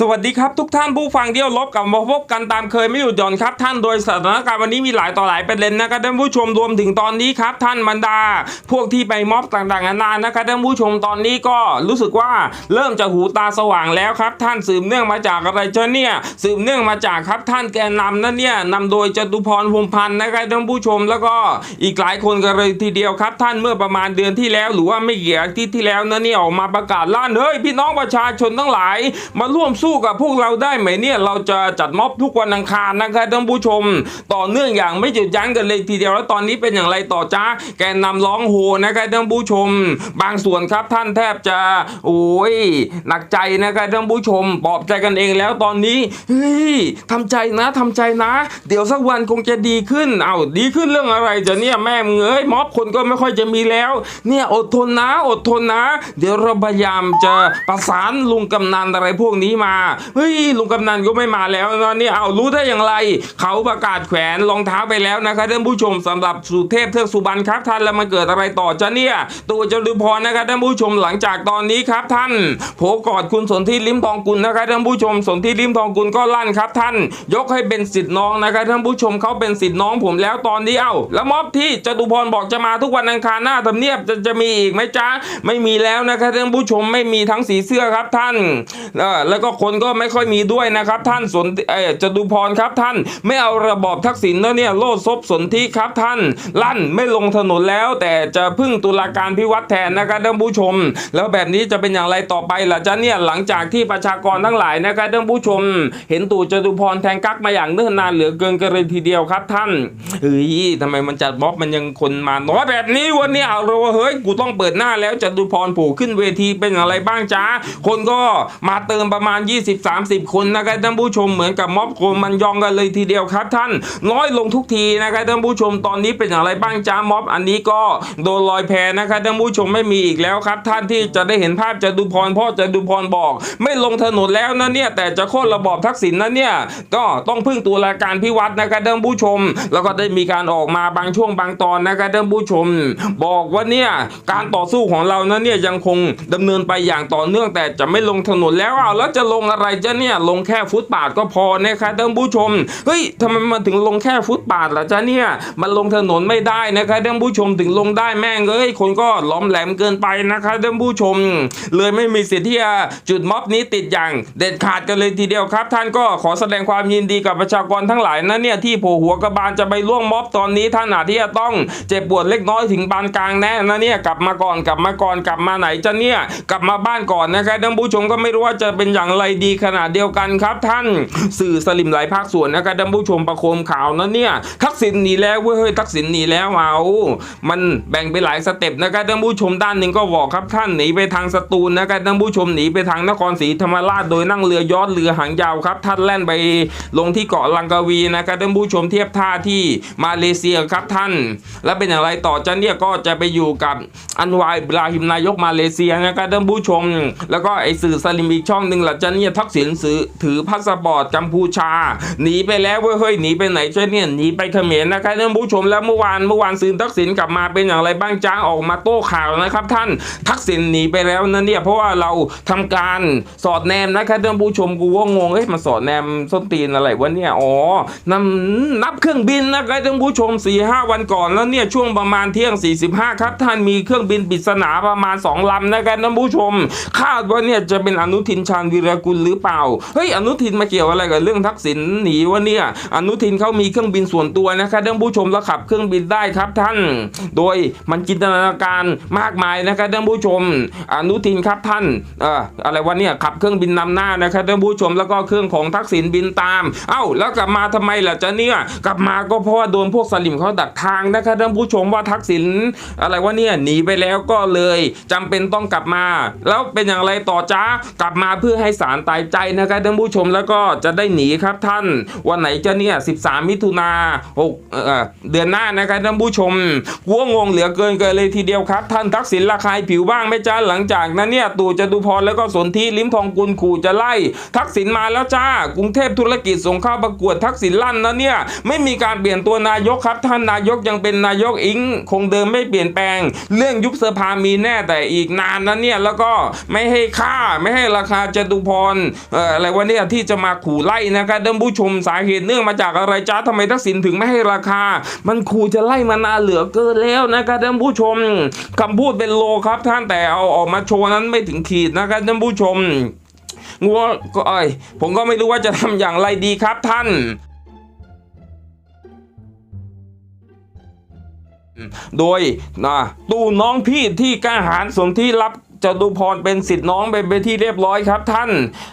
สวัสดีครับทุกท่านผู้ฟังเดียวลบกับมาพบกันตามเคยไม่หยุดหย่อนครับ ท่านโดยสถานการณ์วันนี้มีหลายต่อหลายประเด็นนะครับท่านผู้ชมรวมถึงตอนนี้ครับ ท่านบรรดา พวกที่ไปม็อบต่างๆนานานะครับท่านผู้ชมตอนนี้ก็รู้สึกว่าเริ่มจะหูตาสว่างแล้วครับ ท่านสืบเนื่องมาจากอะไรเจ้าเนี่ยสืบเนื่องมาจากครับท่านแกนนำนั่นเนี่ยนำโดยจตุพรพรมพันธ์นะครับท่านผู้ชมแล้วก็อีกหลายคนกันเลยทีเดียวครับ ท่านเมื่อประมาณเดือนที่แล้ว หรือว่าไม่กี่อาทิตย์ที่แล้วนั่นเนี่ยออกมาประกาศลั่นเฮ้ยพี่น้องประชาชนทั้งหลายมาร่วมสู้กับพวกเราได้ไหมเนี่ยเราจะจัดม็อบทุกวันอังคารนะครับท่านผู้ชม ต่อเนื่องอย่างไม่หยุดยั้งกันเลยทีเดียวแล้วตอนนี้เป็นอย่างไรต่อจ้าแกนนำร้องโหนะครับท่านผู้ชม บางส่วนครับท่านแทบจะโอ้ยหนักใจนะครับท่านผู้ชมปลอบใจกันเองแล้วตอนนี้เฮ้ยทำใจนะทำใจนะ เดี๋ยวสักวันคงจะดีขึ้นเอาดีขึ้นเรื่องอะไรจะเนี่ยแม่มึงเอ้ยม็อบคนก็ไม่ค่อยจะมีแล้ว เนี่ยอดทนนะอดทนนะ เดี๋ยวเราพยายามจะประสานลุงกำนันอะไรพวกนี้มาเฮ้ยลุงกำนันก็ไม่มาแล้วนะเนี่เอารู้ได้อย่างไร เขาประกาศแขวนรองเท้าไปแล้วนะครับท่านผู้ชมสำหรับสุเทพเทือกสุบรรณครับท่านแล้วมันเกิดอะไรต่อจะเนี่ย ตัวจตุพรนะครับท่านผู้ชมหลังจากตอนนี้ครับท่านโผกอดคุณสนธิลิมทองกุลนะครับท่านผู้ชมสนธิลิมทองกุลก็ลั่นครับท่าน ยกให้เป็นสิทธิ์น้องนะครับท่านผู้ชมเขาเป็นสิทธิ์น้องผมแล้วตอนนี้เอ้าแล้วม็อบที่จตุพรบอกจะมาทุกวันอังคารหน้าทำเนียบจะจะมีอีกไหมจ๊ะไม่มีแล้วนะครับท่านผู้ชมไม่มีทั้งสีเสื้อครับท่านแล้วก็คนก็ไม่ค่อยมีด้วยนะครับ ท่านสนเอจตุพรครับท่าน ไม่เอาระบอบทักษิณแล้วเนี่ยโลดซบสนธิครับท่าน ลั่นไม่ลงถนนแล้ว แต่จะพึ่งตุลาการพิวัตรแทนนะครับท่านผู้ชม แล้วแบบนี้จะเป็นอย่างไรต่อไปล่ะจ๊ะเนี่ยหลังจากที่ประชากรทั้งหลายนะครับท่านผู้ชม เห็นตู่จตุพรแทงกักมาอย่างเนิ่นนานเหลือเกินกันเลยทีเดียวครับท่านเฮ้ยทำไมมันจัดม็อบมันยังคนมาน้อยแบบนี้วันนี้เอาเราเฮ้ยกูต้องเปิดหน้าแล้วจตุพรผล่ขึ้นเวทีเป็นอะไรบ้างจ้าคนก็มาเติมประมาณ20-30 คนนะครับท่านผู้ชมเหมือนกับม็อบโกมันยองกันเลยทีเดียวครับท่าน น้อยลงทุกทีนะครับท่านผู้ชมตอนนี้เป็นอย่างไรบ้างจ้าม็อบอันนี้ก็โดนลอยแพนะครับท่านผู้ชมไม่มีอีกแล้วครับ ท่านที่จะได้เห็นภาพจตุพรพ่อจตุพรบอก ไม่ลงถนนแล้วนะเนี่ยแต่จะโค่นระบอบทักษิณนะเนี่ยก็ต้องพึ่งตุลาการพิวัตรนะครับท่านผู้ชม แล้วก็ได้มีการออกมาบางช่วงบางตอนนะครับท่านผู้ชม บอกว่าเนี่ยการต่อสู้ของเรานะเนี่ยยังคงดำเนินไปอย่างต่อเนื่องแต่จะไม่ลงถนนแล้วเอาแล้วจะลงงอะไรจะเนี่ยลงแค่ฟุตบาทก็พอนะครับท่านผู้ชมเฮ้ยทำไมมันถึงลงแค่ฟุตบาทล่ะจ๊ะเนี่ยมันลงถนนไม่ได้นะครับท่านผู้ชมถึงลงได้แม่งเอ้ยคนก็ล้อมแหลมเกินไปนะครับท่านผู้ชม เลยไม่มีสิทธิ์ที่จะจุดม็อบนี้ติดอย่าง เด็ดขาดกันเลยทีเดียวครับ ท่านก็ขอแสดงความยินดีกับประชากรทั้งหลายนะเนี่ยที่โผหัวกระบาลจะไปล่วงม็อบตอนนี้ท่านอาจที่จะต้องเจ็บปวดเล็กน้อยถึงปานกลางแน่นะเนี่ยกลับมาก่อนกลับมาก่อนกลับมาไหนจะเนี่ยกลับมาบ้านก่อนนะครับท่านผู้ชมก็ไม่รู้ว่าจะเป็นอย่างไรดีขนาดเดียวกันครับท่านสื่อสลิมหลายภาคส่วนนะครับท่านผู้ชมประโคมข่าวนะเนี่ยทักษิณหนีแล้วเว้ยเฮ้ยทักษิณหนีแล้วเอามันแบ่งไปหลายสเต็ปนะครับท่านผู้ชมด้านหนึ่งก็บอกครับท่านหนีไปทางสตูลนะครับท่านผู้ชมหนีไปทางนครศรีธรรมราชโดยนั่งเรือยอดเรือหางยาวครับ ท่านแล่นไปลงที่เกาะลังกาวีนะครับท่านผู้ชมเทียบท่าที่มาเลเซียครับท่าน แล้วเป็นอย่างไรต่อจะเนี่ยก็จะไปอยู่กับอันวายบราฮิมนายกมาเลเซียนะครับท่านผู้ชม แล้วก็ไอสื่อสลิมอีกช่องหนึ่งหลัจะเนี่ยทักษิณซื้อถือพาสปอร์ตกัมพูชา หนีไปแล้วเว้ยเฮ้ยหนีไปไหนจะเนี่ยหนีไปเขมรนะครับท่านผู้ชมแล้วเมื่อวานเมื่อวานซื้อทักษิณกลับมาเป็นอย่างไรบ้างจ้าออกมาโต้ข่าวนะครับ ท่านทักษิณหนีไปแล้วนะเนี่ยเพราะว่าเราทำการสอดแนมนะครับท่านผู้ชมกูว่างงเฮ้ยมาสอดแนมส้นตีนอะไรวะเนี่ยอ๋อนำนับเครื่องบินนะครับท่านผู้ชม4ีหวันก่อนแล้วเนี่ยช่วงประมาณเที่ยง 45 ครับ ท่านมีเครื่องบินปริศนาประมาณ 2 ลำนะครับท่านผู้ชม คาดว่าเนี่ยจะเป็นอนุทินชาญวีรกุลหรือเปล่า เฮ้ยอนุทินมาเกี่ยวอะไรกับเรื่องทักษิณหนีวะเนี่ย อนุทินเขามีเครื่องบินส่วนตัวนะครับท่านผู้ชมแล้วขับเครื่องบินได้ครับท่าน โดยมันจินตนาการมากมายนะครับท่านผู้ชม อนุทินครับท่านเอ่ออะไรวะเนี่ยขับเครื่องบินนำหน้านะครับท่านผู้ชมแล้วก็เครื่องของทักษิณบินตาม เอ้าแล้วกลับมาทำไมล่ะจ๊ะเนี่ยกลับมาก็เพราะว่าโดนพวกสลิมเขาดักทางนะครับท่านผู้ชมว่าทักษิณอะไรวะเนี่ยหนีไปแล้วก็เลยจำเป็นต้องกลับมา แล้วเป็นอย่างไรต่อจ้ากลับมาเพื่อให้สารตายใจนะครับท่านผู้ชมแล้วก็จะได้หนีครับท่าน วันไหนจะเนี่ย 13 มิถุนาหกเเดือนหน้านะครับท่านผู้ชมกลัวงงเหลือเกินเกินเลยทีเดียวครับ ท่านทักษิณระคายผิวบ้างไหมจ้าหลังจากนั้นเนี่ยตู่จตุพรแล้วก็สนธิลิ้มทองกุลขู่จะไล่ ทักษิณมาแล้วจ้ากรุงเทพธุรกิจส่งเข้าประกวดทักษิณลั่นนะเนี่ยไม่มีการเปลี่ยนตัวนายกครับ ท่านนายกยังเป็นนายกอิงคงเดิมไม่เปลี่ยนแปลง เรื่องยุบสภามีแน่แต่อีกนานนะเนี่ยแล้วก็ไม่ให้ค่าไม่ให้ราคาจตุพรเอ่อะไรวะเนี่ยที่จะมาขู่ไล่นะครับท่านผู้ชมสาเหตุเนื่องมาจากอะไรจ้าทำไมทักษิณถึงไม่ให้ราคา มันขู่จะไล่มานานเหลือเกินแล้วนะครับท่านผู้ชมคำพูดเป็นโลครับท่านแต่เอาออกมาโชว์นั้นไม่ถึงขีดนะครับท่านผู้ชมงัวก็เอ้ยผมก็ไม่รู้ว่าจะทำอย่างไรดีครับท่านโดยนะตู้น้องพี่ที่กล้าหารสนที่รับ จตุพรเป็นสิทธิ์น้องเป็นไปที่เรียบร้อยครับท่าน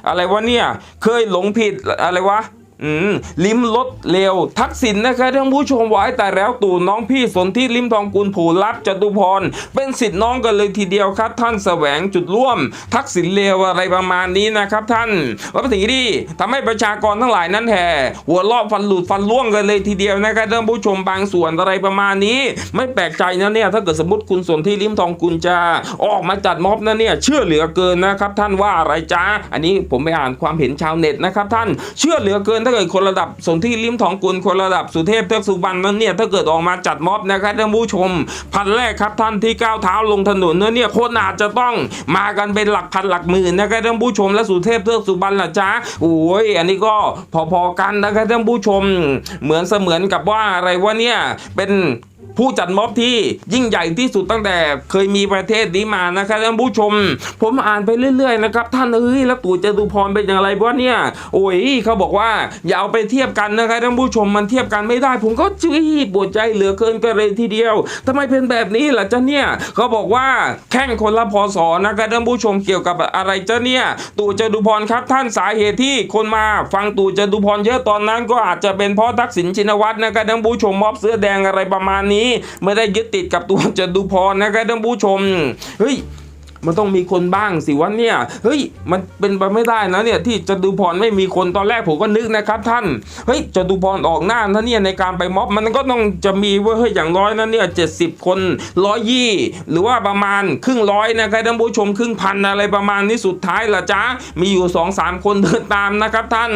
อะไรวะเนี่ย เคยหลงผิดอะไรวะ อืมลิ้มรสเร็ว ทักษิณนะครับท่านผู้ชมไว้แต่แล้วตู่น้องพี่สนที่ลิ้มทองกุลผูรับจตุพร เป็นสิทธิ์น้องกันเลยทีเดียวครับ ท่านแสวงจุดร่วม ทักษิณเลวอะไรประมาณนี้นะครับท่านว่าไปถึงที่ทำให้ประชากรทั้งหลายนั้นแห่หัวลอบฟันหลุดฟันล่วงกันเลยทีเดียวนะครับท่านผู้ชมบางส่วนอะไรประมาณนี้ ไม่แปลกใจนะเนี่ยถ้าเกิดสมมติคุณสนที่ลิ้มทองกุลจะออกมาจัดม็อบนะเนี่ยเชื่อเหลือเกินนะครับ ท่านว่าอะไรจ้าอันนี้ผมไปอ่านความเห็นชาวเน็ตนะครับท่านเชื่อเหลือเกินถ้าเกิดคนระดับสนที่ลิ้มทองกุลคนระดับสุเทพเทือกสุบรรณนั้นเนี่ยถ้าเกิดออกมาจัดม็อบนะครับท่านผู้ชม พันแรกครับท่านที่ก้าวเท้าลงถนนนั้นเนี่ยคนอาจจะต้องมากันเป็นหลักพันหลักหมื่นนะครับท่านผู้ชมและสุเทพเทือกสุบรรณล่ะจ้าโอ้ยอันนี้ก็พอๆกันนะครับท่านผู้ชม เหมือนเสมือนกับว่าอะไรว่าเนี่ยเป็น ผู้จัดม็อบที่ยิ่งใหญ่ที่สุดตั้งแต่เคยมีประเทศนี้มานะครับท่านผู้ชม ผมอ่านไปเรื่อยๆนะครับท่านเอ้ยแล้วตู่จตุพรเป็นอย่างไรวะเนี่ย โอ้ยเขาบอกว่าอย่าเอาไปเทียบกันนะครับท่านผู้ชมมันเทียบกันไม่ได้ ผมก็จี้ปวดใจเหลือเกินกันเลยทีเดียวทำไมเป็นแบบนี้ล่ะจ๊ะเนี่ยเขาบอกว่าแข่งคนละพศนะครับท่านผู้ชมเกี่ยวกับอะไรจ๊ะเนี่ยตู่จตุพรครับท่านสาเหตุที่คนมาฟังตู่จตุพรเยอะตอนนั้นก็อาจจะเป็นเพราะทักษิณชินวัตรนะครับท่านผู้ชมม็อบเสื้อแดงอะไรประมาณนี้ไม่ได้ยึดติดกับตัวจตุพรนะครับท่านผู้ชมเฮ้ย มันต้องมีคนบ้างสิวะเนี่ยเฮ้ยมันเป็นไปไม่ได้นะเนี่ยที่จตุพรไม่มีคนตอนแรกผมก็นึกนะครับ ท่านเฮ้ยจตุพรออกหน้านะเนี่ยในการไปม็อบมันก็ต้องจะมีว่าเฮ้ยอย่างน้อยนะเนี่ยเจ็ดสิบคนร้อยยี่หรือว่าประมาณครึ่งร้อยนะครับท่านผู้ชมครึ่งพันอะไรประมาณนี้สุดท้ายละจ้ามีอยู่สองสามคนเดินตามนะครับท่าน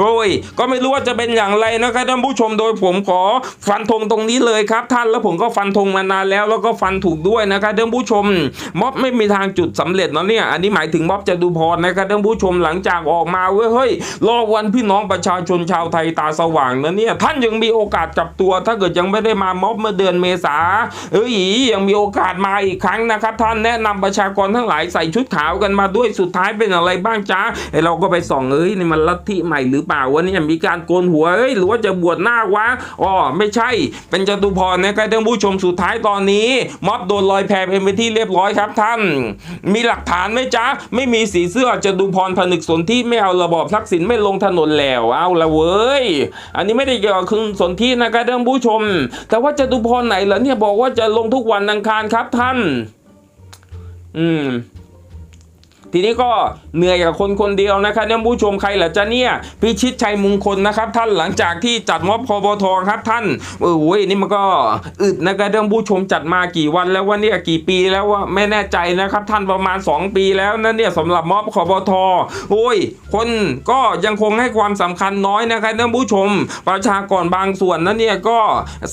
โอ้ยก็ไม่รู้ว่าจะเป็นอย่างไรนะครับท่านผู้ชมโดยผมขอฟันธงตรงนี้เลยครับ ท่านแล้วผมก็ฟันธงมานานแล้วแล้วก็ฟันถูกด้วยนะครับท่านผู้ชมม็อบไม่มีทางจุดสำเร็จเนาะเนี่ยอันนี้หมายถึงม็อบจตุพรนะครับท่านผู้ชมหลังจากออกมาเว้ยเฮ้ยรอวันพี่น้องประชาชนชาวไทยตาสว่างนะเนี่ยท่านยังมีโอกาสจับตัว ถ้าเกิดยังไม่ได้มาม็อบเมื่อเดือนเมษาเอ้ยยังมีโอกาสมาอีกครั้งนะครับ ท่านแนะนำประชากรทั้งหลายใส่ชุดขาวกันมาด้วยสุดท้ายเป็นอะไรบ้างจ้าไอเราก็ไปส่องเอ้ยนี่มันลัทธิใหม่หรือเปล่าวะเนี่ยมีการโกนหัวเอ้ยหรือว่าจะบวชหน้าวะอ๋อไม่ใช่ เป็นจตุพรนะครับท่านผู้ชมสุดท้ายตอนนี้ ม็อบโดนลอยแพเป็นที่เรียบร้อยครับท่านมีหลักฐานไหมจ๊ะ ไม่มีสีเสื้อจตุพรผนึกสนที่ไม่เอาระบอบทักษิณไม่ลงถนนแล้วเอาละเว้ย อันนี้ไม่ได้เกี่ยวกับคุณสนที่นะครับท่านผู้ชม แต่ว่าจตุพรไหนเหรอเนี่ยบอกว่าจะลงทุกวันอังคารครับท่าน อืม ทีนี้ก็เหนื่อยกับคนคนเดียวนะครับท่านผู้ชมใครล่ะจะเนี่ยพิชิตชัยมงคลนะครับ ท่านหลังจากที่จัดม็อบพบทครับท่านเออโว้ยนี่มันก็อึดนะครับท่านผู้ชมจัดมากี่วันแล้วว่าเนี่ยกี่ปีแล้วว่าไม่แน่ใจนะครับ ท่านประมาณ 2 ปีแล้วนะเนี่ยสำหรับม็อบคอบทโอ้ย คนก็ยังคงให้ความสำคัญน้อยนะครับท่านผู้ชม ประชากรบางส่วนนั้นเนี่ยก็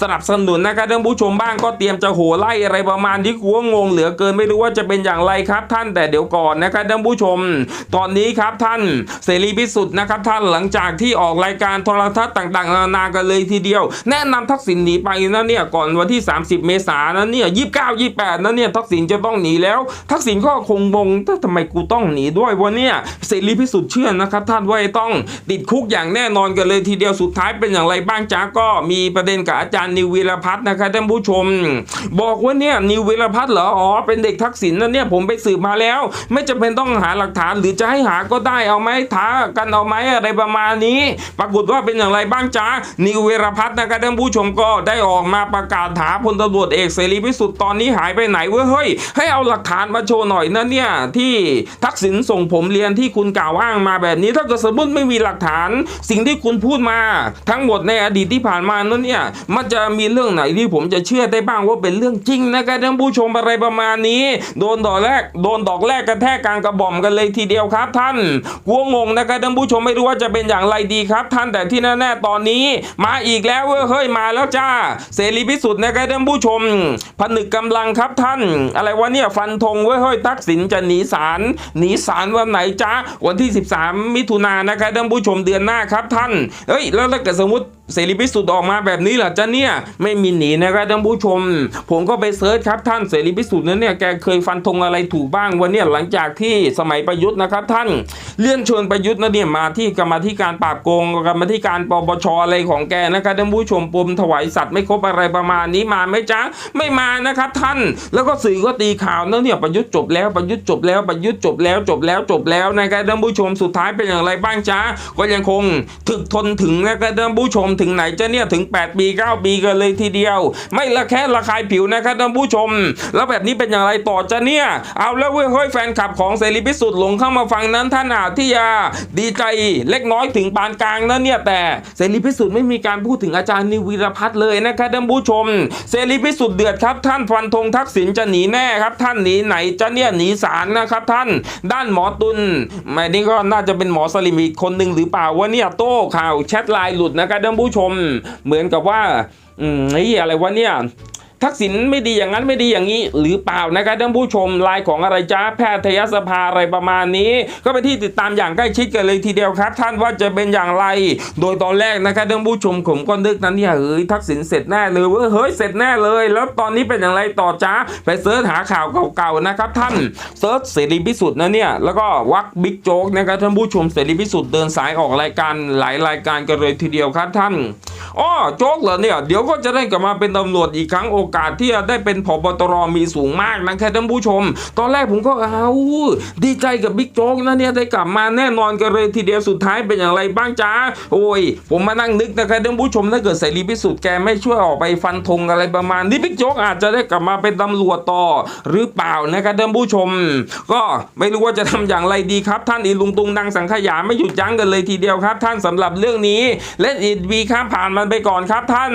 สนับสนุนนะครับท่านผู้ชมบ้างก็เตรียมจะโหไล่อะไรประมาณที่กลัวงงเหลือเกินไม่รู้ว่าจะเป็นอย่างไรครับ ท่านแต่เดี๋ยวก่อนนะครับท่านผู้ชม ตอนนี้ครับท่านเสรีพิสุทธิ์นะครับท่านหลังจากที่ออกรายการโทรทัศน์ต่างๆนานากันเลยทีเดียว แนะนำทักษิณหนีไปนะเนี่ยก่อนวันที่ 30 เมษายนนะเนี่ย29 28นะเนี่ยทักษิณจะต้องหนีแล้ว ทักษิณก็คงงงแต่ทำไมกูต้องหนีด้วยวะเนี่ยเสรีพิสุทธิ์เชื่อนะครับท่านว่าจะต้องติดคุกอย่างแน่นอนกันเลยทีเดียวสุดท้ายเป็นอย่างไรบ้างจ้าก็มีประเด็นกับอาจารย์นิววีรพัฒน์นะครับท่านผู้ชม บอกว่าเนี่ยนิววีรพัฒน์เหรออ๋อเป็นเด็กทักษิณนะเนี่ยผมไปสืบมาแล้ว ไม่จำเป็นต้องหาหลักฐานหรือจะให้หาก็ได้เอาไหมท้ากันเอาไหมอะไรประมาณนี้ ปรากฏว่าเป็นอย่างไรบ้างจ้านิววีรพัฒน์นะครับท่านผู้ชมก็ได้ออกมาประกาศหาพลตำรวจเอกเสรีพิสุทธิ์ตอนนี้หายไปไหนเว้ยเฮ้ยให้เอาหลักฐานมาโชว์หน่อยนะเนี่ยที่ทักษิณส่งผมเรียนที่คุณกล่าวอ้างมาแบบนี้ถ้าเกิดสมมติไม่มีหลักฐาน สิ่งที่คุณพูดมา ทั้งหมดในอดีตที่ผ่านมานั้นเนี่ยมันจะมีเรื่องไหนที่ผมจะเชื่อได้บ้างว่าเป็นเรื่องจริงนะครับท่านผู้ชมอะไรประมาณนี้ โดนดอกแรกโดนดอกแรกกระแทกกลางกระบ่อมกันเลยทีเดียวครับ ท่านกัวงงนะครับท่านผู้ชมไม่รู้ว่าจะเป็นอย่างไรดีครับ ท่านแต่ที่แน่ๆตอนนี้ มาอีกแล้วเว้ยเฮ้ยมาแล้วจ้า เสรีพิสุทธิ์นะครับท่านผู้ชม ผนึกกำลังครับท่าน อะไรวะเนี่ยฟันธงเว้ยเฮ้ยทักษิณจะหนีศาลหนีศาลวันไหนจ้าวันที่ 13 มิถุนายนนะครับท่านผู้ชมเดือนหน้าครับท่านเอ้ยแล้วถ้าเกิดสมมติเสรีพิสุทธิ์ออกมาแบบนี้เหรอจ๊ะเนี่ยไม่มีหนีนะครับท่านผู้ชม ผมก็ไปเซิร์ชครับท่านเสรีพิสุทธิ์นั้นเนี่ยแกเคยฟันธงอะไรถูกบ้างวันเนี้ยหลังจากที่สมัยประยุทธ์นะครับท่านเลื่อนชวนประยุทธ์นะเนี่ยมาที่กรรมธิการปราบโกงกรรมธิการปปชอะไรของแกนะครับท่านผู้ชมปมถวายสัตว์ไม่ครบอะไรประมาณนี้มาไหมจ๊ะไม่มานะครับท่าน แล้วก็สื่อก็ตีข่าวนะเนี่ยประยุทธ์จบแล้วประยุทธ์จบแล้วประยุทธ์จบแล้วจบแล้วจบแล้วนะครับท่านผู้ชมสุดท้ายเป็นอย่างไรบ้างจ๊ะก็ยังคงถึกทนถึงนะครับท่านผู้ชมถึงไหนจะเนี่ยถึง 8 ปี 9 ปีกันเลยทีเดียว ไม่ละแค่ระคายผิวนะครับท่านผู้ชม แล้วแบบนี้เป็นอย่างไรต่อจะเนี่ยเอาแล้วเว้ยเฮ้ยแฟนคลับของเสรีพิสุทธิ์หลงเข้ามาฟังนั้นท่านอาที่จะดีใจเล็กน้อยถึงปานกลางนะเนี่ยแต่เสรีพิสุทธิ์ไม่มีการพูดถึงอาจารย์นิววีรพัฒน์เลยนะครับท่านผู้ชมเสรีพิสุทธิ์เดือดครับ ท่านฟันธงทักษิณจะหนีแน่ครับ ท่านหนีไหนจะเนี่ยหนีศาลนะครับท่านด้านหมอตุลแม่นี่ก็น่าจะเป็นหมอสลิมอีกคนหนึ่งหรือเปล่าว่าเนี่ยโต้ข่าวแชทไลน์หลุดนะครับท่านผู้ชมเหมือนกับว่าอืมไอ้อะไรวะเนี่ย ทักษิณไม่ดีอย่างนั้นไม่ดีอย่างนี้ หรือเปล่านะครับท่านผู้ชมลายของอะไรจ้าแพทยสภาอะไรประมาณนี้ ก็ไปนที่ติดตามอย่างใกล้ชิดกันเลยทีเดียวครับ ท่านว่าจะเป็นอย่างไร โดยตอนแรกนะครับท่านผู้ชมผมก็นึกนั้นเนี่ยเฮ้ยทักษิณเสร็จแน่เลยเว้ยเฮ้ยเสร็จแน่เลย แล้วตอนนี้เป็นอย่างไรต่อจ้าไปเสิร์ชหาข่าวเก่าๆนะครับท่านเสิร์ชเสรีพิสุทธิ์นะเนี่ยแล้วก็วักบิ๊กโจ๊กนะครับท่านผู้ชมเสรีพิสุทธิ์เดินสายออกรายการหลายรายการกันเลยทีเดียวครับท่าน อ้อโจ๊กเหรอเนี่ย เดี๋ยวก็จะได้กลับมาเป็นตำรวจอีกครั้งโอกาสที่จะได้เป็นผบตรมีสูงมากนะครับท่านผู้ชม ตอนแรกผมก็เอาดีใจกับบิ๊กโจ๊กนะเนี่ยได้กลับมาแน่นอนกันเลยทีเดียวสุดท้ายเป็นอย่างไรบ้างจ้าโอ้ย ผมมานั่งนึกนะครับท่านผู้ชมถ้าเกิดเสรีพิสุทธิ์แกไม่ช่วยออกไปฟันธงอะไรประมาณนี้บิ๊กโจ๊กอาจจะได้กลับมาเป็นตำรวจต่อ หรือเปล่านะครับท่านผู้ชม ก็ไม่รู้ว่าจะทำอย่างไรดีครับ ท่านอีลุงตุงนางสังขยาไม่หยุดยั้งกันเลยทีเดียวครับ ท่านสำหรับเรื่องนี้เล่นอีวีข้ามผ่านมันไปก่อนครับท่าน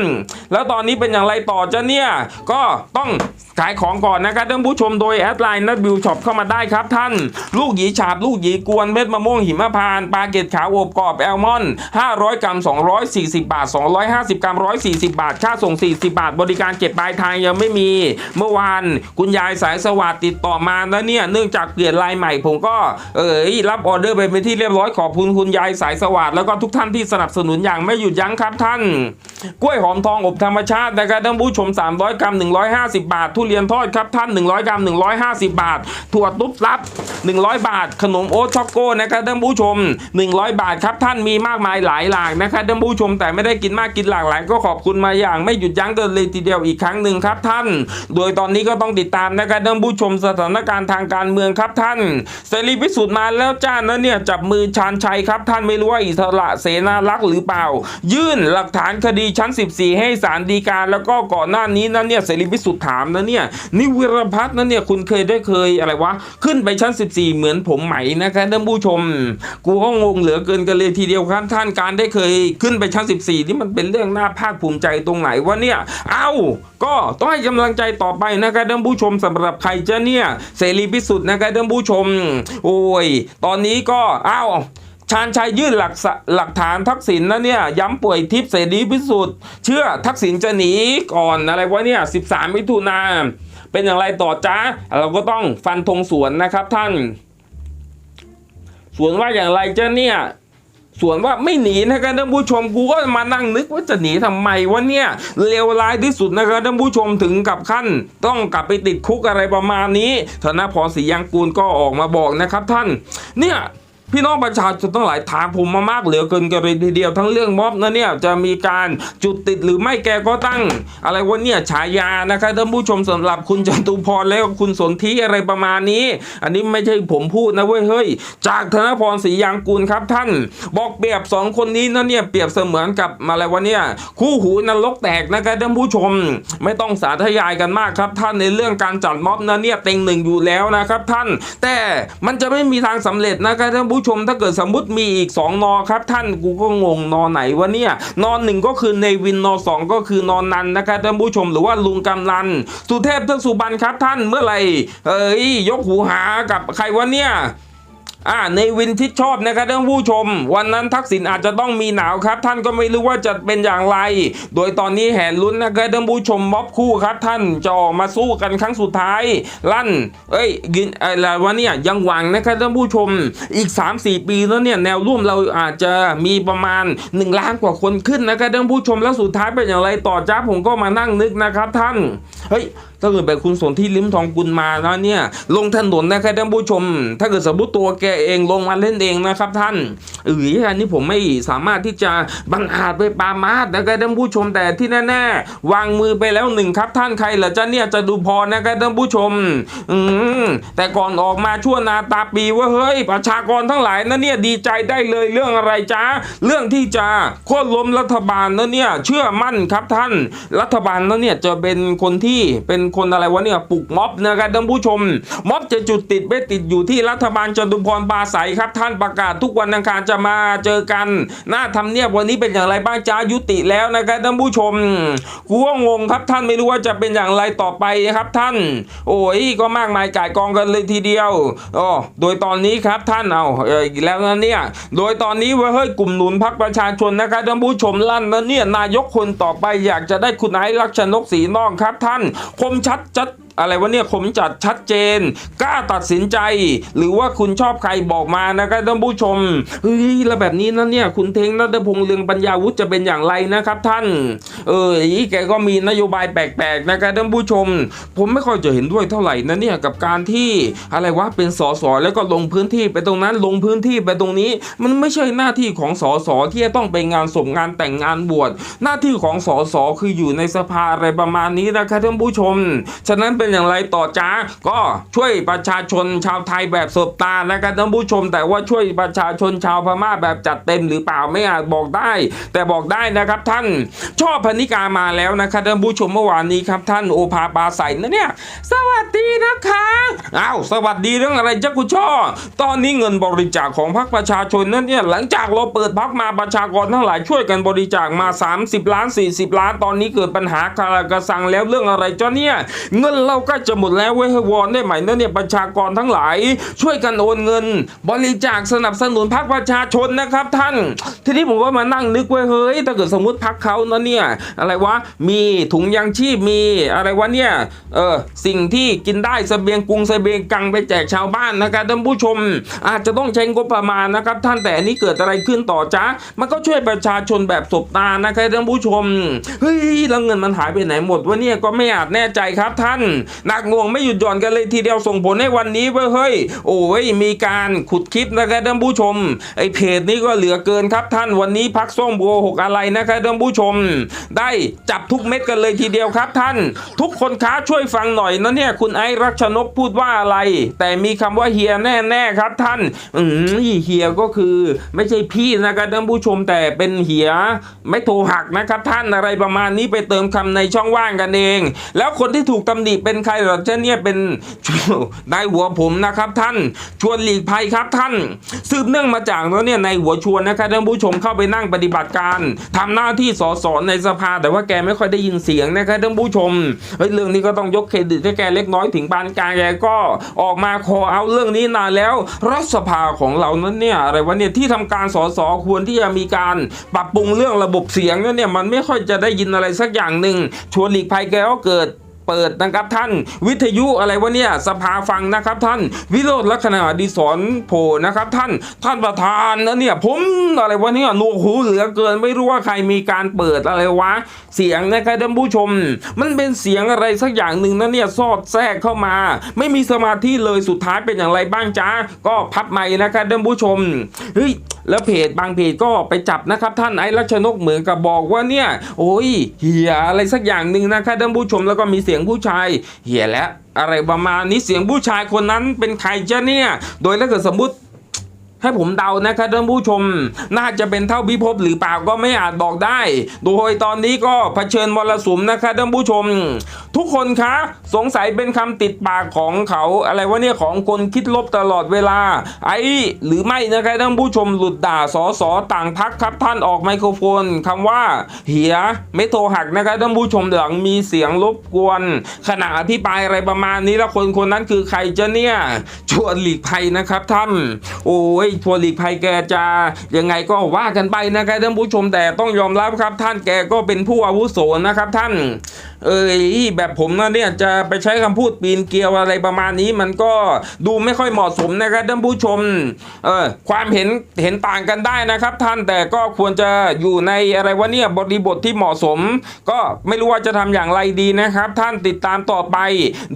แล้วตอนนี้เป็นอย่างไรต่อจะเนี่ยก็ต้องขายของก่อนนะครับท่านผู้ชมโดยแอดไลน์นัดบิวช็อปเข้ามาได้ครับท่าน ลูกหยีฉาบลูกหยีกวนเม็ดมะม่วงหิมพานปลาเกตขาวอบกรอบแอลมอนด์500 กรัม 240 บาท 250 กรัม 140 บาท ค่าส่ง 40 บาท บริการเก็บปลายทางยังไม่มี เมื่อวานคุณยายสายสวัสดิ์ติดต่อมาแล้วเนี่ยเนื่องจากเปลี่ยนลายใหม่ผมก็เออรับออเดอร์ไปเป็นที่เรียบร้อยขอบคุณคุณยายสายสวัสดิ์แล้วก็ทุกท่านที่สนับสนุนอย่างไม่หยุดยั้งครับท่านกล้วยหอมทองอบธรรมชาตินะครับท่านผู้ชม 300 กรัม 150 บาท ทุเรียนทอดครับท่าน 100 กรัม 150 บาท ถั่วตุ๊บลับ 100 บาท ขนมโอ๊ตช็อกโก้นะครับท่านผู้ชม 100 บาทครับท่านมีมากมายหลายหลากนะครับท่านผู้ชมแต่ไม่ได้กินมากกินหลากหลาย ก็ขอบคุณมาอย่างไม่หยุดยั้งกันเลยทีเดียวอีกครั้งหนึ่งครับท่าน โดยตอนนี้ก็ต้องติดตามนะครับท่านผู้ชมสถานการณ์ทางการเมืองครับท่านเสรีพิสุทธิ์มาแล้วจ้านะเนี่ยจับมือชาญชัยครับท่านไม่รู้ว่าอิสระเสนารักษ์หรือเปล่า ยื่นหลักฐานคดีชั้น 14 ให้ศาลฎีกาแล้วก็ก่อนหน้านี้นะเนี่ยเสรีพิสุทธิ์ถามนะเนี่ยนิวิรพัฒน์นะเนี่ยคุณเคยได้เคยอะไรวะขึ้นไปชั้น 14 เหมือนผมไหมนะครับท่านผู้ชม กูก็งงเหลือเกินกันเลยทีเดียวครับท่านการได้เคยขึ้นไปชั้น 14 นี่มันเป็นเรื่องน่าภาคภูมิใจตรงไหนวะเนี่ยเอ้าก็ต้องให้กำลังใจต่อไปนะครับท่านผู้ชมสำหรับใครจะเนี่ยเสรีพิสุทธิ์นะครับท่านผู้ชม โอ้ย ตอนนี้ก็เอ้า ชาญชัยยื่นหลักหลักฐานทักษิณนะเนี่ยย้ำป่วยทิพย์เสรีพิสุทธิ์เชื่อทักษิณจะหนีก่อนอะไรวะเนี่ย 13 มิถุนาเป็นอย่างไรต่อจ้าเราก็ต้องฟันธงสวนนะครับท่าน สวนว่าอย่างไรจ้าเนี่ยส่วนว่าไม่หนีนะครับท่านผู้ชมกูก็มานั่งนึกว่าจะหนีทำไมวะเนี่ยเลวร้ายที่สุดนะครับท่านผู้ชมถึงกับขั้น ต้องกลับไปติดคุกอะไรประมาณนี้ธนพรศรียังกูลก็ออกมาบอกนะครับท่าน เนี่ย พี่น้องประชาชนทั้งหลายถามผมมามากเหลือเกินกันเลยทีเดียวทั้งเรื่องม็อบนะเนี่ยจะมีการจุดติดหรือไม่แกก็ตั้ง อะไรวะเนี่ยฉายานะครับท่านผู้ชมสำหรับคุณจตุพรแล้วคุณสนธิอะไรประมาณนี้ อันนี้ไม่ใช่ผมพูดนะเว้ยเฮ้ย จากธนพรศรียางกูลครับท่าน บอกเปรียบสองคนนี้นะเนี่ยเปรียบเสมือนกับอะไรวะเนี่ยคู่หูนรกแตกนะครับท่านผู้ชม ไม่ต้องสาธยายกันมากครับท่านในเรื่องการจัดม็อบนะเนี่ยเต็งหนึ่งอยู่แล้วนะครับท่าน แต่มันจะไม่มีทางสำเร็จนะครับท่านผู้ผู้ชมถ้าเกิดสมมติมีอีก 2 นอครับ ท่านกูก็งงนอไหนวะเนี่ยนอนหนึ่งก็คือในวินนอสองก็คือนอนนันนะครับท่านผู้ชมหรือว่าลุงกำลัน สุเทพเทือกสุบรรณครับท่านเมื่อไหร่เอ้ยยกหูหากับใครวะเนี่ย อ่าในวินที่ชอบนะครับท่านผู้ชม วันนั้นทักษิณอาจจะต้องมีหนาวครับ ท่านก็ไม่รู้ว่าจะเป็นอย่างไร โดยตอนนี้แห่ลุ้นนะครับท่านผู้ชมม็อบคู่ครับ ท่านจะออกมาสู้กันครั้งสุดท้าย ลั่น เอ้ยยินอะไรวะเนี่ยยังหวังนะครับท่านผู้ชมอีก 3-4 ปีแล้วเนี่ยแนวร่วมเราอาจจะมีประมาณ 1 ล้านกว่าคนขึ้นนะครับท่านผู้ชมแล้วสุดท้ายเป็นอย่างไรต่อจ้าผมก็มานั่งนึกนะครับท่านเฮ้ยถ้าเกิดแบบคุณสนที่ลิ้มทองกุลมาแล้วเนี่ย ลงถนนนะครับท่านผู้ชม ถ้าเกิดสมมติตัวแกเองลงมาเล่นเองนะครับท่านเอออันนี้ผมไม่สามารถที่จะบังอาจไปปามาสนะครับท่านผู้ชมแต่ที่แน่ๆวางมือไปแล้วหนึ่งครับท่านใครเหรอจ้าเนี่ยจะดูพอนะครับท่านผู้ชม อืมแต่ก่อนออกมาชั่วนาตาปีว่าเฮ้ยประชากรทั้งหลายนะเนี่ยดีใจได้เลยเรื่องอะไรจ้าเรื่องที่จะโค่นล้มรัฐบาลนะเนี่ยเชื่อมั่นครับท่าน รัฐบาลนะเนี่ยจะเป็นคนที่เป็นคนอะไรวะเนี่ยปลุกม็อบนะครับท่านผู้ชม ม็อบจะจุดติดไม่ติดอยู่ที่รัฐบาลจตุพรปราศัยครับ ท่านประกาศทุกวันอังคารจะมาเจอกัน หน้าทำเนียบวันนี้เป็นอย่างไรบ้างจ้ายุติแล้วนะครับท่านผู้ชมกูก็งงครับท่านไม่รู้ว่าจะเป็นอย่างไรต่อไปนะครับท่าน โอ้ยก็มากมายก่ายกองกันเลยทีเดียวอ๋อโดยตอนนี้ครับท่านเอาเอออีกแล้วนะเนี่ยโดยตอนนี้เว่าเฮ้ยกลุ่มหนุนพักประชาชนนะครับท่านผู้ชมลั่นนะเนี่ยนายกคนต่อไปอยากจะได้คุณไอ้ลักษณกศรีนองครับท่านคมชัดจัด อะไรวะเนี่ยผมจัดชัดเจน กล้าตัดสินใจ หรือว่าคุณชอบใครบอกมานะครับท่านผู้ชมเฮ้ยแล้วแบบนี้นะเนี่ยคุณเทงนัทพงษ์เรืองปัญญาวุฒิจะเป็นอย่างไรนะครับท่าน เอออีแกก็มีนโยบายแปลกๆนะครับท่านผู้ชม ผมไม่ค่อยจะเห็นด้วยเท่าไหร่นะเนี่ยกับการที่อะไรวะเป็นสสแล้วก็ลงพื้นที่ไปตรงนั้นลงพื้นที่ไปตรงนี้ มันไม่ใช่หน้าที่ของสสที่จะต้องไปงานศพงานแต่งงานบวชหน้าที่ของสสคืออยู่ในสภาอะไรประมาณนี้นะครับท่านผู้ชม ฉะนั้นเป็นอย่างไรต่อจ้า ก็ช่วยประชาชนชาวไทยแบบสบตานะครับท่านผู้ชม แต่ว่าช่วยประชาชนชาวพม่าแบบจัดเต็มหรือเปล่าไม่อาจบอกได้ แต่บอกได้นะครับท่านชอบพนิกามาแล้วนะครับท่านผู้ชมเมื่อวานนี้ครับท่านโอภาปาใสนะเนี่ยสวัสดีนะคะอ้าวสวัสดีเรื่องอะไรจ้าคุณช่อ ตอนนี้เงินบริจาคของพรรคประชาชนนั้นเนี่ยหลังจากเราเปิดพักมาประชากรทั้งหลายช่วยกันบริจาคมา 30 ล้าน 40 ล้าน ตอนนี้เกิดปัญหาคารากระสังแล้วเรื่องอะไรจ้าเนี่ยเงินเราก็จะหมดแล้วเว้ยวอนได้ไหมนะเนี่ยประชากรทั้งหลาย ช่วยกันโอนเงิน บริจาคสนับสนุนพรรคประชาชนนะครับท่าน ทีนี้ผมก็มานั่งนึกไว้เฮ้ยถ้าเกิดสมมติพักเขานะเนี่ยอะไรวะมีถุงยางชีพมีอะไรวะเนี่ยเออสิ่งที่กินได้เสบียงกรุงเสบียงกังไปแจกชาวบ้านนะครับท่านผู้ชม อาจจะต้องใช้งบประมาณนะครับ ท่านแต่อันนี้เกิดอะไรขึ้นต่อจ้ามันก็ช่วยประชาชนแบบสบตานะครับท่านผู้ชมเฮ้ยแล้วเงินมันหายไปไหนหมดวะเนี่ยก็ไม่อาจแน่ใจครับท่านหนักหน่วงไม่หยุดหย่อนกันเลยทีเดียวส่งผลให้วันนี้เว้ยเฮ้ยโอ้ยมีการขุดคลิปนะครับท่านผู้ชมไอเพจนี้ก็เหลือเกินครับท่านวันนี้พักส้มโบหกอะไรนะครับท่านผู้ชม ได้จับทุกเม็ดกันเลยทีเดียวครับท่าน ทุกคนค้าช่วยฟังหน่อยนะเนี่ยคุณไอรักชนกพูดว่าอะไร แต่มีคำว่าเฮียแน่ๆครับท่านอืมเฮียก็คือไม่ใช่พี่นะครับท่านผู้ชมแต่เป็นเหียไม่โทรหักนะครับท่านอะไรประมาณนี้ไปเติมคำในช่องว่างกันเอง แล้วคนที่ถูกตำหนิเป็นใครหรอเจ้าเนี่ยเป็นนายหัวผมนะครับท่านชวนหลีกภัยครับท่าน สืบเนื่องมาจากแล้วเนี่ยในหัวชวนนะครับท่านผู้ชมเข้าไปนั่งปฏิบัติการทำหน้าที่สสในสภา แต่ว่าแกไม่ค่อยได้ยินเสียงนะครับท่านผู้ชมเรื่องนี้ก็ต้องยกเครดิตให้แกเล็กน้อยถึงปานกลางแกก็ออกมาคอเอาเรื่องนี้นานแล้วรัฐสภาของเรานั้นเนี่ยอะไรวะเนี่ยที่ทำการสสควรที่จะมีการปรับปรุงเรื่องระบบเสียงนั้นเนี่ยมันไม่ค่อยจะได้ยินอะไรสักอย่างหนึ่งชวนหลีกภัยแกก็เกิด เปิดนะครับท่านวิทยุอะไรวะเนี่ยสภาฟังนะครับท่านวิโรธลักษณะดีสอนโผนะครับท่านท่านประธานนะเนี่ยผมอะไรวะเนี่ยหนวกหูเหลือเกินไม่รู้ว่าใครมีการเปิดอะไรวะเสียงนะครับท่านผู้ชม มันเป็นเสียงอะไรสักอย่างหนึ่งนะเนี่ยซอดแทรกเข้ามา ไม่มีสมาธิเลยสุดท้ายเป็นอย่างไรบ้างจ้าก็พับใหม่นะครับท่านผู้ชมเฮ้ยแล้วเพจบางเพจก็ไปจับนะครับท่านไอ้รัชนกเหมือนกับบอกว่าเนี่ยโอ้ยเหียอะไรสักอย่างหนึ่งนะครับท่านผู้ชมแล้วก็มีเสียงยงผู้ชายเหี้ยแล้วอะไรประมาณนี้เสียงผู้ชายคนนั้นเป็นใครจ้ะเนี่ย โดยถ้าเกิดสมมติ ให้ผมเดานะครับท่านผู้ชม น่าจะเป็นเท่าพิภพหรือเปล่าก็ไม่อาจบอกได้ โดยตอนนี้ก็เผชิญมรสุมนะครับท่านผู้ชม ทุกคนคะสงสัยเป็นคำติดปากของเขาอะไรวะเนี่ยของคนคิดลบตลอดเวลา ไอ้หรือไม่นะครับท่านผู้ชมหลุดด่าสอสอต่างพักครับท่านออกไมโครโฟนคำว่า เหียไม่โทรหักนะครับท่านผู้ชมหลังมีเสียงรบกวน ขณะอภิปรายอะไรประมาณนี้แล้วคนคนนั้นคือใครจะเนี่ยชวนหลีกภัยนะครับท่านโอ้ยชวนหลีกภัยแกจะยังไงก็ว่ากันไปนะครับท่านผู้ชมแต่ต้องยอมรับครับ ท่านแกก็เป็นผู้อาวุโสนะครับท่าน เอ้ยแบบผมนะเนี่ยจะไปใช้คำพูดปีนเกลียวอะไรประมาณนี้มันก็ดูไม่ค่อยเหมาะสมนะครับท่านผู้ชมเออความเห็นเห็นต่างกันได้นะครับ ท่านแต่ก็ควรจะอยู่ในอะไรวะเนี่ยบริบทที่เหมาะสม ก็ไม่รู้ว่าจะทำอย่างไรดีนะครับ ท่านติดตามต่อไป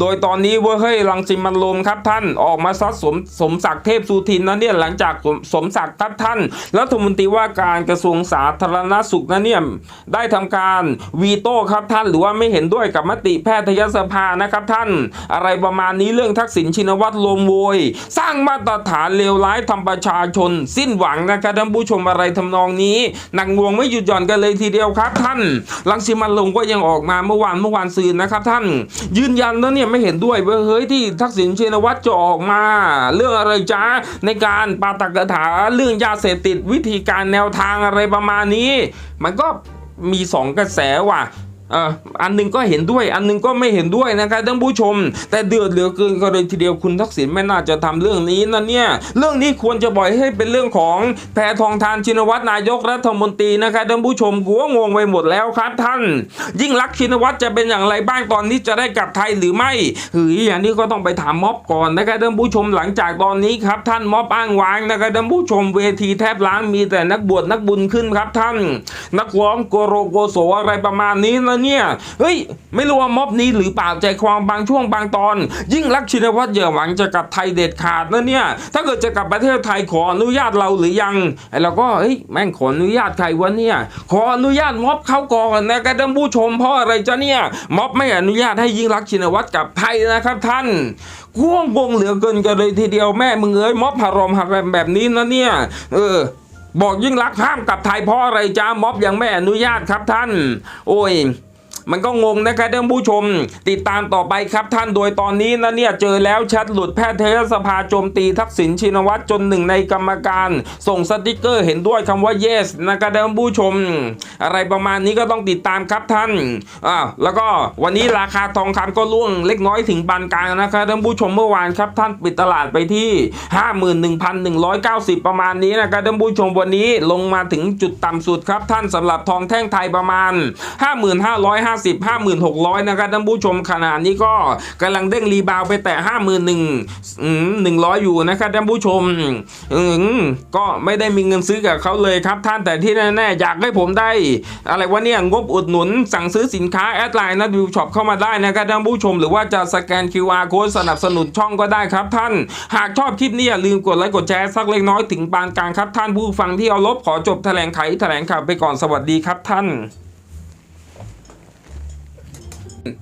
โดยตอนนี้เว่าเฮ้ยรังสิมันต์โรมครับท่านออกมาซัดสมสมศักดิ์เทพสุทินนะเนี่ยหลังจากสมสมศักดิ์ครับท่านรัฐมนตรีว่าการกระทรวงสาธารณสุขนะเนี่ยได้ทำการวีโต้ครับท่านหรือว่าไม่เห็นด้วยกับมติแพทยสภานะครับท่าน อะไรประมาณนี้เรื่องทักษิณชินวัตรลมโวย สร้างมาตรฐานเลวร้ายทำประชาชน สิ้นหวังนะครับท่านผู้ชมอะไรทำนองนี้หนักงวงไม่หยุดหย่อนกันเลยทีเดียวครับท่านลังสิมันต์โรมก็ยังออกมาเมื่อวานเมื่อวานซืนนะครับท่าน ยืนยันแล้วเนี่ยไม่เห็นด้วยเว้ยเฮ้ยที่ทักษิณชินวัตรจะออกมา เรื่องอะไรจ้าในการปาตกถาเรื่องยาเสพติดวิธีการแนวทางอะไรประมาณนี้ มันก็มีสองกระแสว่ะ อันหนึงก็เห็นด้วย อันหนึงก็ไม่เห็นด้วยนะครับท่านผู้ชม แต่เดือดเหลือเกินก็เลยทีเดียวคุณทักษิณไม่น่าจะทำเรื่องนี้นะเนี่ยเรื่องนี้ควรจะปล่อยให้เป็นเรื่องของแพทองทานชินวัตรนายกรัฐมนตรีนะครับท่านผู้ชมกูก็งงไปหมดแล้วครับท่าน ยิ่งรักชินวัตรจะเป็นอย่างไรบ้างตอนนี้จะได้กลับไทยหรือไม่เฮ้ยอย่างนี้ก็ต้องไปถามม็อบก่อนนะครับท่านผู้ชมหลังจากตอนนี้ครับท่านม็อบอ้างว้างนะครับท่านผู้ชมเวทีแทบล้างมีแต่นักบวชนักบุญขึ้นครับท่าน นักร้องโกโรโกโสอะไรประมาณนี้นะเนี่ย เฮ้ย ไม่รู้ว่าม็อบนี้หรือเปล่าใจความบางช่วงบางตอน ยิ่งรักชินวัตรอย่าหวังจะกลับไทยเด็ดขาดนะเนี่ย ถ้าเกิดจะกลับประเทศไทยขออนุญาตเราหรือยังไอ้เราก็เฮ้ยแม่งขออนุญาตใครวะเนี่ย ขออนุญาตม็อบเขาก่อนนะครับท่านผู้ชมเพราะอะไรจ้ะเนี่ยม็อบไม่อนุญาตให้ยิ่งรักชินวัตรกลับไทยนะครับท่านง่วงวงเหลือเกินกันเลยทีเดียวแม่มึงเอ้ยม็อบฮารอมฮารแรมแบบนี้นะเนี่ย เออบอกยิ่งรักห้ามกลับไทยเพราะอะไรจ้าม็อบยังไม่อนุญาตครับท่าน โอ้ย มันก็งงนะครับท่านผู้ชม ติดตามต่อไปครับท่านโดยตอนนี้นะเนี่ยเจอแล้วแชทหลุดแพทยสภาโจมตีทักษิณชินวัตรจนหนึ่งในกรรมการ ส่งสติกเกอร์เห็นด้วยคำว่า yes นะครับท่านผู้ชม อะไรประมาณนี้ก็ต้องติดตามครับท่านอ่าแล้วก็วันนี้ราคาทองคำก็ร่วงเล็กน้อยถึงปานกลางนะครับท่านผู้ชมเมื่อวานครับท่านปิดตลาดไปที่ 51,190 ประมาณนี้นะครับท่านผู้ชมวันนี้ลงมาถึงจุดต่ำสุดครับท่านสำหรับทองแท่งไทยประมาณ50 56,000 นะครับท่านผู้ชมขณะนี้ก็กำลังเด้งรีบาวไปแต่ 51,100 100 อยู่นะครับท่านผู้ชมก็ไม่ได้มีเงินซื้อกับเขาเลยครับท่านแต่ที่แน่ๆอยากให้ผมได้ อะไรวะเนี่ยงบอุดหนุนสั่งซื้อสินค้าแอดไลน์นะวิวช็อปเข้ามาได้นะครับท่านผู้ชม หรือว่าจะสแกน QR code สนับสนุนช่องก็ได้ครับท่าน หากชอบคลิปนี้อย่าลืมกดไลค์กดแชร์สักเล็กน้อยถึงปานกลางครับท่านผู้ฟังที่เอาลบขอจบแถลงไขแถลงข่าวไปก่อนสวัสดีครับท่าน うん。